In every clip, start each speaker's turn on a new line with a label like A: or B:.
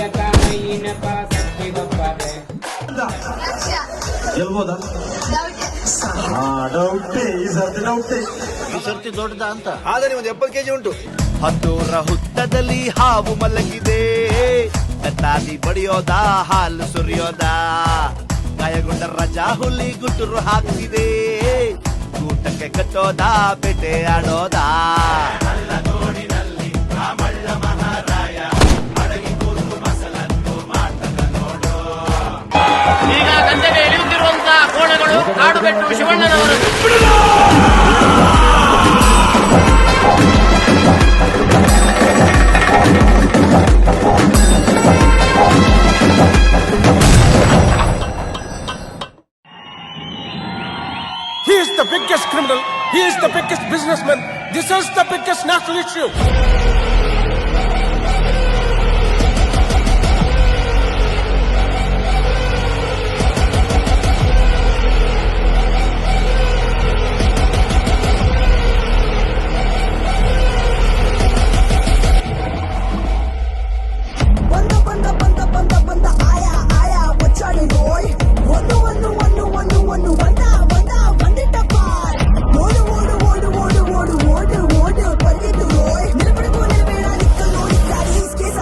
A: Gracias. ಹೌದಾ
B: doubt.
A: ಹಾ ಡೌಟೇ ಈ ಸರ್ತಿ ಡೌಟೇ.
C: ಈ ಸರ್ತಿ ದೊಡ್ಡದ ಅಂತ?
D: ಆದರೆ ಒಂದು ಎಪ್ಪತ್ತು ಕೆಜಿ ಉಂಟು.
E: ಹತ್ತೂರ ಹುತ್ತದಲ್ಲಿ ಹಾವು ಮಲಗಿದೆ. ಕತ್ತಾಲಿ ಬಡಿಯೋದ ಹಾಲು ಸುರಿಯೋದ? ಗಾಯಗೊಂಡ ರಜಾ ಹುಲಿ ಗುಟ್ಟರು ಹಾಕ್ತಿದೆ ಊಟಕ್ಕೆ ಕಟ್ಟೋದ ಬೇಟೆ ಆಡೋದ?
F: ಕಾಡುಬೆಟ್ಟು ಶಿವಣ್ಣನವರು
G: He is the biggest criminal. He is the biggest businessman. This is the biggest national issue.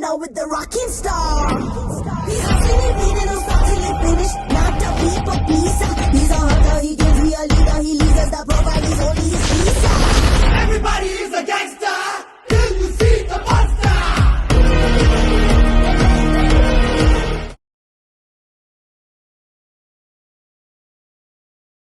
G: now with the rocking star.